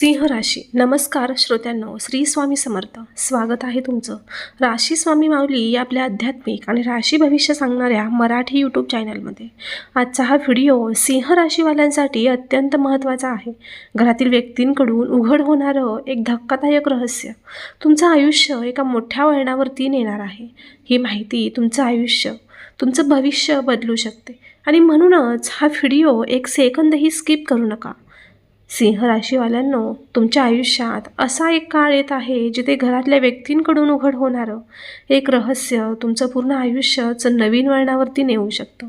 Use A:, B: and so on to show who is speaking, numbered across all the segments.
A: सिंह राशी. नमस्कार श्रोत्यांनो श्री स्वामी समर्थ. स्वागत आहे तुमचं. राशी स्वामी माऊली या आपल्या आध्यात्मिक आणि राशी भविष्य सांगणाऱ्या मराठी यूट्यूब चॅनलमध्ये आजचा हा व्हिडिओ सिंह राशीवाल्यांसाठी अत्यंत महत्त्वाचा आहे. घरातील व्यक्तींकडून उघड होणारं एक धक्कादायक रहस्य. तुमचं आयुष्य एका मोठ्या वळणावरती नेणार आहे. ही माहिती तुमचं आयुष्य तुमचं भविष्य बदलू शकते. आणि म्हणूनच हा व्हिडिओ एक सेकंदही स्किप करू नका. सिंह राशीवाल्यांनो तुमच्या आयुष्यात असा एक काळ येत आहे जिथे घरातल्या व्यक्तींकडून उघड होणारं एक रहस्य तुमचं पूर्ण आयुष्यच नवीन वळणावरती नेऊ शकतं.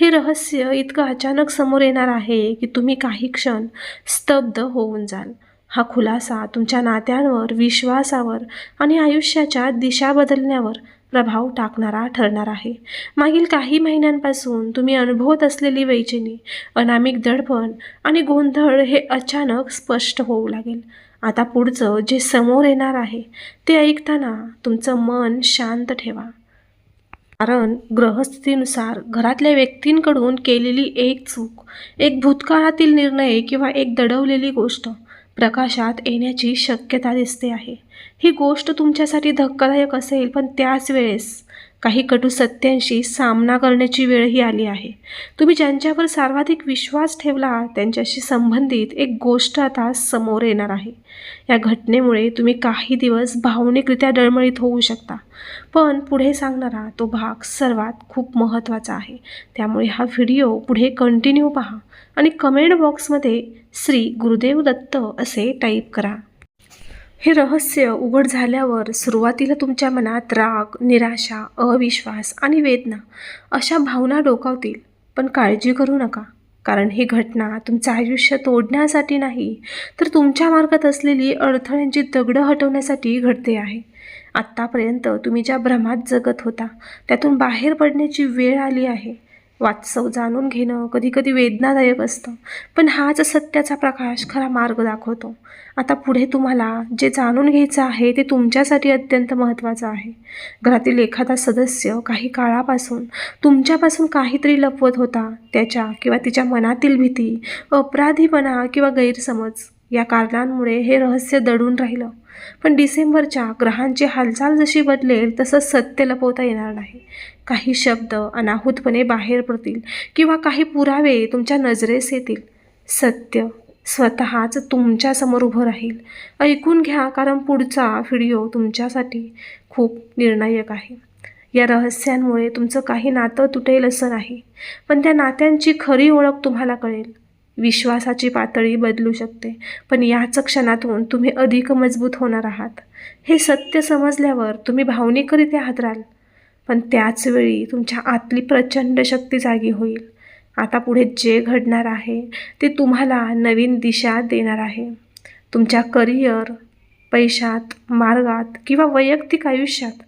A: हे रहस्य इतकं अचानक समोर येणार आहे की तुम्ही काही क्षण स्तब्ध होऊन जाल. हा खुलासा तुमच्या नात्यांवर विश्वासावर आणि आयुष्याच्या दिशा बदलण्यावर प्रभाव टाकणारा ठरणार आहे. मागील काही महिन्यांपासून तुम्ही अनुभवत असलेली वैचिनी अनामिक दडपण आणि गोंधळ हे अचानक स्पष्ट होऊ लागेल. आता पुढचं जे समोर येणार आहे ते ऐकताना तुमचं मन शांत ठेवा. कारण ग्रहस्थितीनुसार घरातल्या व्यक्तींकडून केलेली एक चूक एक भूतकाळातील निर्णय किंवा एक दडवलेली गोष्ट प्रकाशात येण्याची शक्यता दिसते आहे. ही गोष्ट तुमच्यासाठी धक्कादायक असेल पण त्याच वेळेस काही कटू सत्यांशी सामना करण्याची वेळही आली आहे. तुम्ही ज्यांच्यावर सर्वाधिक विश्वास ठेवला त्यांच्याशी संबंधित एक गोष्ट आता समोर येणार आहे. या घटनेमुळे तुम्ही काही दिवस भावनिकरित्या डळमळीत होऊ शकता. पण पुढे सांगणारा तो भाग सर्वात खूप महत्त्वाचा आहे. त्यामुळे हा व्हिडिओ पुढे कंटिन्यू पहा आणि कमेंट बॉक्समध्ये श्री गुरुदेव दत्त असे टाईप करा. हे रहस्य उघड झाल्यावर सुरुवातीला तुमच्या मनात राग निराशा अविश्वास आणि वेदना अशा भावना डोकावतील. पण काळजी करू नका कारण ही घटना तुमचं आयुष्य तोडण्यासाठी नाही तर तुमच्या मार्गात असलेली अडथळ्यांची दगडं हटवण्यासाठी घडते आहे. आत्तापर्यंत तुम्ही ज्या भ्रमात जगत होता त्यातून बाहेर पडण्याची वेळ आली आहे. वास्तव जाणून घेणं कधी कधी वेदनादायक असतं. पण हाच सत्याचा प्रकाश खरा मार्ग दाखवतो. आता पुढे तुम्हाला जे जाणून घ्यायचं आहे ते तुमच्यासाठी अत्यंत महत्त्वाचं आहे. घरातील एखादा सदस्य काही काळापासून तुमच्यापासून काहीतरी लपवत होता. त्याच्या किंवा तिच्या मनातील भीती अपराधीपणा किंवा गैरसमज या कारणांमुळे हे रहस्य दडून राहिलं. पण डिसेंबरच्या ग्रहांची हालचाल जशी बदलेल तसं सत्य लपवता येणार नाही. काही शब्द अनाहूतपणे बाहेर पडतील किंवा काही पुरावे तुमच्या नजरेस येतील. सत्य स्वतःच तुमच्यासमोर उभं राहील. ऐकून घ्या कारण पुढचा व्हिडिओ तुमच्यासाठी खूप निर्णायक आहे. या रहस्यांमुळे तुमचं काही नातं तुटेल असं नाही पण त्या नात्यांची खरी ओळख तुम्हाला कळेल. विश्वासाची पातळी बदलू शकते. पण याच क्षणातून तुम्ही अधिक मजबूत होणार आहात. हे सत्य समजल्यावर तुम्ही भावनिकरित्या हादराल. पण त्याचवेळी तुमच्या आतली प्रचंड शक्ती जागी होईल. आता पुढे जे घडणार आहे ते तुम्हाला नवीन दिशा देणार आहे. तुमच्या करिअर पैशात मार्गात किंवा वैयक्तिक आयुष्यात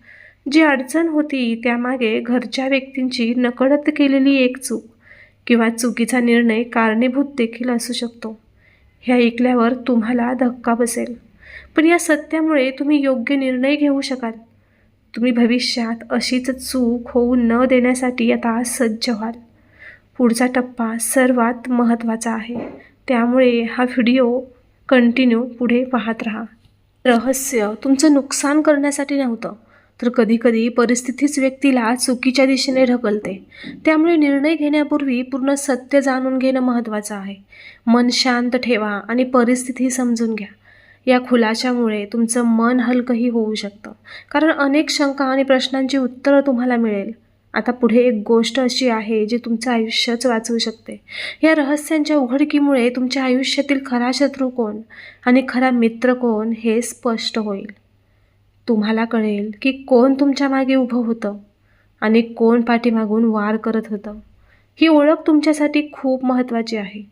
A: जी अडचण होती त्यामागे घरच्या व्यक्तींची नकळत केलेली एक चूक किंवा चुकीचा निर्णय कारणीभूत देखील असू शकतो. हे ऐकल्यावर तुम्हाला धक्का बसेल. पण या सत्यामुळे तुम्ही योग्य निर्णय घेऊ शकाल. तुम्ही भविष्यात अशीच चूक होऊ न देण्यासाठी आता सज्ज व्हाल. पुढचा टप्पा सर्वात महत्त्वाचा आहे. त्यामुळे हा व्हिडिओ कंटिन्यू पुढे पाहत राहा. रहस्य तुमचं नुकसान करण्यासाठी नव्हतं. तर कधीकधी परिस्थितीच व्यक्तीला चुकीच्या दिशेने ढकलते. त्यामुळे निर्णय घेण्यापूर्वी पूर्ण सत्य जाणून घेणं महत्त्वाचं आहे. मन शांत ठेवा आणि परिस्थिती समजून घ्या. या खुलाशामुळे तुमचं मन हलकंही होऊ शकतं. कारण अनेक शंका आणि प्रश्नांची उत्तरं तुम्हाला मिळेल. आता पुढे एक गोष्ट अशी आहे जी तुमचं आयुष्यच वाचवू शकते. या रहस्यांच्या उघडकीमुळे तुमच्या आयुष्यातील खरा शत्रू कोण आणि खरा मित्र कोण हे स्पष्ट होईल. तुम्हाला कळेल की कोण तुमच्या मागे उभं होतं आणि कोण पाठीमागून वार करत होतं. ही ओळख तुमच्यासाठी खूप महत्त्वाची आहे.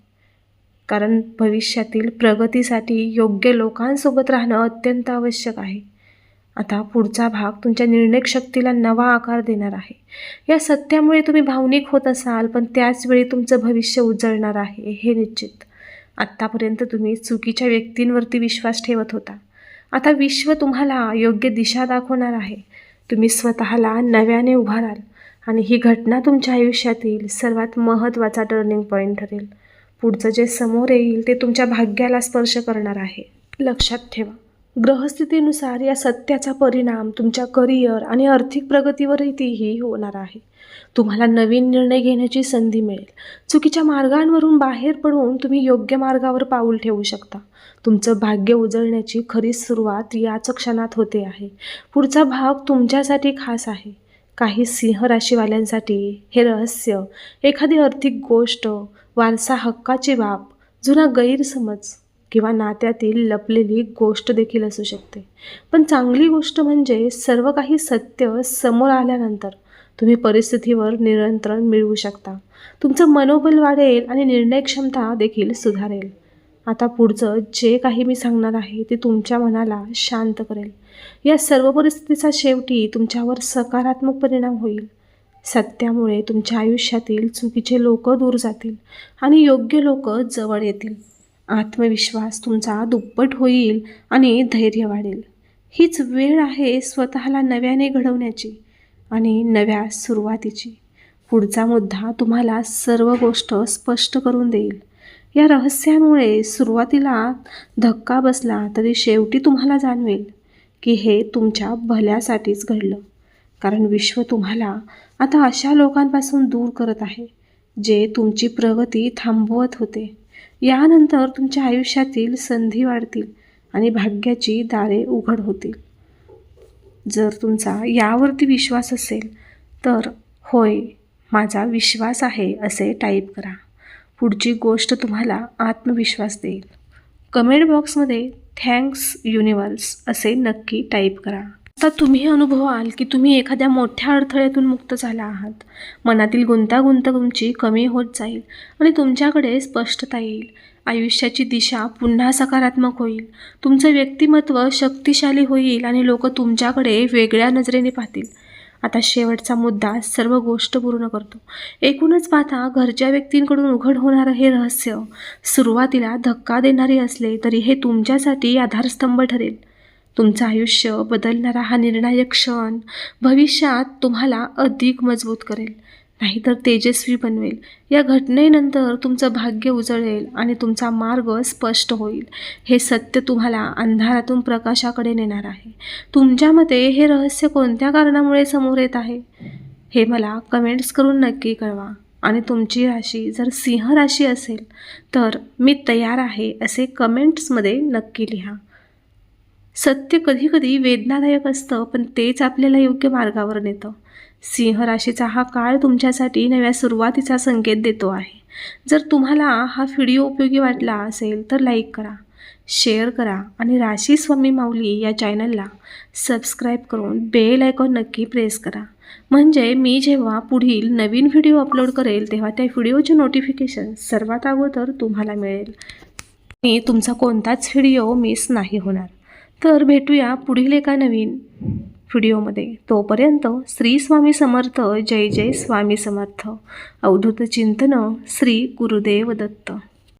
A: कारण भविष्यातील प्रगतीसाठी योग्य लोकांसोबत राहणं अत्यंत आवश्यक आहे. आता पुढचा भाग तुमच्या निर्णय शक्तीला नवा आकार देणार आहे. या सत्यामुळे तुम्ही भावनिक होत असाल पण त्याचवेळी तुमचं भविष्य उजळणार आहे हे निश्चित. आत्तापर्यंत तुम्ही चुकीच्या व्यक्तींवरती विश्वास ठेवत होता. आता विश्व तुम्हाला योग्य दिशा दाखवणार आहे. तुम्ही स्वतःला नव्याने उभाराल आणि ही घटना तुमच्या आयुष्यातील सर्वात महत्त्वाचा टर्निंग पॉईंट ठरेल. पुढचं जे समोर येईल ते तुमच्या भाग्याला स्पर्श करणार आहे. लक्षात ठेवा. ग्रहस्थितीनुसार या सत्याचा परिणाम तुमच्या करिअर आणि आर्थिक प्रगतीवरही होणार आहे. तुम्हाला नवीन निर्णय घेण्याची संधी मिळेल. चुकीच्या मार्गांवरून बाहेर पडून तुम्ही योग्य मार्गावर पाऊल ठेवू शकता. तुमचं भाग्य उजळण्याची खरी सुरुवात याच क्षणात होते आहे. पुढचा भाग तुमच्यासाठी खास आहे. काही सिंह राशीवाल्यांसाठी हे रहस्य एखादी आर्थिक गोष्ट वारसा हक्काची बाब जुना गैरसमज किंवा नात्यातील लपलेली गोष्ट देखील असू शकते. पण चांगली गोष्ट म्हणजे सर्व काही सत्य समोर आल्यानंतर तुम्ही परिस्थितीवर नियंत्रण मिळवू शकता. तुमचं मनोबल वाढेल आणि निर्णय क्षमता देखील सुधारेल. आता पुढचं जे काही मी सांगणार आहे ते तुमच्या मनाला शांत करेल. या सर्व परिस्थितीचा शेवटी तुमच्यावर सकारात्मक परिणाम होईल. सत्यामुळे तुमच्या आयुष्यातील चुकीचे लोक दूर जातील आणि योग्य लोक जवळ येतील. आत्मविश्वास तुमचा दुप्पट होईल आणि धैर्य वाढेल. हीच वेळ आहे स्वतःला नव्याने घडवण्याची आणि नव्या सुरुवातीची. पुढचा मुद्दा तुम्हाला सर्व गोष्ट स्पष्ट करून देईल. या रहस्यामुळे सुरुवातीला धक्का बसला तरी शेवटी तुम्हाला जाणवेल की हे तुमच्या भल्यासाठीच घडलं. कारण विश्व तुम्हाला आता अशा लोकांपासून दूर करत आहे जे तुमची प्रगती थांबवत होते. यानंतर तुमच्या आयुष्यातील संधी वाढतील आणि भाग्याची दारे उघड होतील. जर तुमचा यावरती विश्वास असेल तर होय माझा विश्वास आहे असे टाईप करा. पुढची गोष्ट तुम्हाला आत्मविश्वास देईल. कमेंट बॉक्समध्ये थँक्स युनिवर्स असे नक्की टाईप करा. आता तुम्ही अनुभवाल की तुम्ही एखाद्या मोठ्या अडथळ्यातून मुक्त झाला आहात. मनातील गुंतागुंत तुमची कमी होत जाईल आणि तुमच्याकडे स्पष्टता येईल. आयुष्याची दिशा पुन्हा सकारात्मक होईल. तुमचं व्यक्तिमत्व शक्तिशाली होईल आणि लोक तुमच्याकडे वेगळ्या नजरेने पाहतील. आता शेवटचा मुद्दा सर्व गोष्ट पूर्ण करतो. एकूणच पाहता घरच्या व्यक्तींकडून उघड होणारं हे रहस्य सुरुवातीला धक्का देणारे असले तरी हे तुमच्यासाठी आधारस्तंभ ठरेल. तुमचं आयुष्य बदलणारा हा निर्णायक क्षण भविष्यात तुम्हाला अधिक मजबूत करेल. नाहीतर तेजस्वी बनवेल. या घटनेनंतर तुमचं भाग्य उजळेल आणि तुमचा मार्ग स्पष्ट होईल. हे सत्य तुम्हाला अंधारातून प्रकाशाकडे नेणार आहे. तुमच्यामध्ये हे रहस्य कोणत्या कारणामुळे समोर येत आहे? हे मला कमेंट्स करून नक्की कळवा. आणि तुमची राशी जर सिंह राशी असेल तर मी तयार आहे असे कमेंट्समध्ये नक्की लिहा. सत्य कधीकधी वेदनादायक असतं पण तेच आपल्याला योग्य मार्गावर नेतं. सिंह राशीचा हा काळ तुमच्यासाठी नव्या सुरुवातीचा संकेत देतो आहे. जर तुम्हाला हा व्हिडिओ उपयोगी वाटला असेल तर लाईक करा शेअर करा आणि राशी स्वामी माऊली या चॅनलला सबस्क्राईब करून बेल आयकॉन नक्की प्रेस करा. म्हणजे मी जेव्हा पुढील नवीन व्हिडिओ अपलोड करेल तेव्हा त्या व्हिडिओचे नोटिफिकेशन सर्वात अगोदर तुम्हाला मिळेल. आणि तुमचा कोणताच व्हिडिओ मिस नाही होणार. तर भेटूया पुढील एका नवीन व्हिडिओमध्ये. तोपर्यंत श्री स्वामी समर्थ जय जय स्वामी समर्थ. अवधूत चिंतन श्री गुरुदेव दत्त.